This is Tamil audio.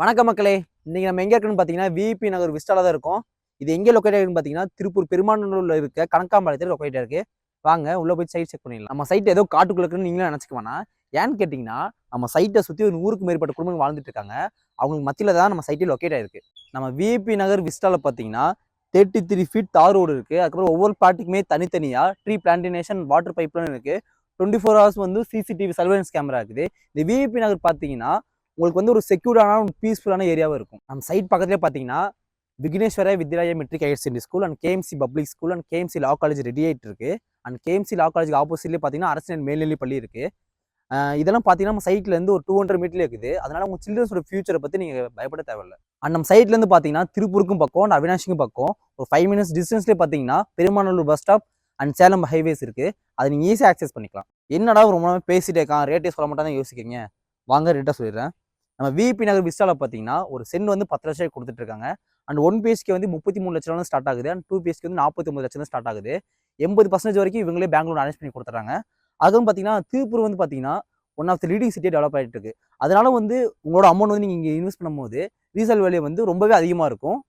வணக்கம் மக்களே. இன்னைக்கு நம்ம எங்க இருக்குன்னு பார்த்தீங்கன்னா விபி நகர் விஸ்டால தான் இருக்கும். இது எங்கே லொக்கேட் ஆகிருக்குன்னு பார்த்தீங்கன்னா திருப்பூர் பெருமாநல்லூர்ல இருக்க கணக்காம்பாளையத்தில் லொக்கேட் இருக்குது வாங்க உள்ள போய் சைட் செக் பண்ணிடலாம். நம்ம சைட் ஏதோ காட்டுக்குள்ள இருக்குன்னு நீங்களும் நினச்சிக்க வேணாம். ஏன்னு கேட்டிங்கன்னா நம்ம சைட்டை சுற்றி ஒரு நூறுக்கு மேற்பட்ட குடும்பங்கள் வாழ்ந்துட்டு இருக்காங்க. அவங்களுக்கு மத்தியில் தான் நம்ம சைட்டே லொக்கேட் ஆயிருக்கு நம்ம விபி நகர் விஸ்டால பார்த்தீங்கன்னா thirty three feet tar road இருக்குது அதுக்கப்புறம் ஒவ்வொரு பாட்டுக்குமே தனித்தனியாக ட்ரீ பிளான்டினேஷன் வாட்டர் பைப்லாம் இருக்குது டுவெண்ட்டி ஃபோர் ஹவர்ஸ் வந்து சிசிடிவி சர்வேலன்ஸ் கேமரா இருக்குது. இந்த விபி நகர் பார்த்தீங்கன்னா உங்களுக்கு வந்து ஒரு செக்யூர்டான ஒரு பீஸ்ஃபுல்லான ஏரியாவும் இருக்கும். நம்ம சைட் பக்கத்துலேயே பார்த்தீங்கன்னா Vigneswara Vidyalaya matric higher secondary school and KMC public school and KMC law college ready ஆகிட்டு இருக்கு. அண்ட் கேஎம்சி லா காலேஜ் ஆப்போசிட்லேயே பார்த்தீங்கன்னா அரசியல் மேல்நிலை பள்ளி இருக்குது இதெல்லாம் பார்த்தீங்கன்னா நம்ம சைட்லேருந்து ஒரு டூ ஹண்ட்ரட் மீட்டர்ல இருக்குது. அதனால உங்கள் சில்ட்ரன்ஸோட ஃபியூச்சரை பற்றி நீங்கள் பயப்பட தேவையில்ல. அண்ட் நம்ம சைட்லேருந்து பார்த்தீங்கன்னா திருப்பூருக்கும் பக்கம் அண்ட் அவினாஷிக்கும் பக்கம் ஒரு ஃபைவ் மினிட்ஸ் டிஸ்டன்ஸ்லேயே பார்த்தீங்கன்னா Perumanallur bus stop and Salem highways இருக்குது அதை நீங்கள் ஈஸியாக ஆக்சஸ் பண்ணிக்கலாம். என்னடா ரொம்ப நேரம் பேசிட்டே இருக்கான் ரேட்டே சொல்ல மாட்டாதான் யோசிக்கிறீங்க? வாங்க ரேட்டாக சொல்லிடுறேன். நம்ம விபி நகர் விஸ்டாவில் பார்த்தீங்கன்னா ஒரு சென்ட் வந்து பத்து லட்சம் கொடுத்துட்டு இருக்காங்க. அண்ட் ஒன் பிஎஸ்கே வந்து முப்பத்தி மூணு லட்சம் ஸ்டார்ட் ஆகுது. அண்ட் டூ பிஎஸ்கே வந்து நாற்பத்தி ஒன்பது லட்சம் ஸ்டார்ட் ஆகுது. எண்பது பர்சன்டேஜ் வரைக்கும் இவங்களே பெங்களூர் அரேஞ்ச் பண்ணி கொடுத்துறாங்க அதுவும் பார்த்தீங்கன்னா திருப்பூர் வந்து பார்த்தீங்கன்னா ஒன் ஆஃப் த லீடிங் சிட்டியை டெவலப் ஆகிட்டு இருக்கு. அதனால வந்து உங்களோட அமௌண்ட் வந்து நீங்கள் இங்கே இன்வெஸ்ட் பண்ணும்போது ரீசேல் வேல்யூ வந்து ரொம்பவே அதிகமாக இருக்கும்.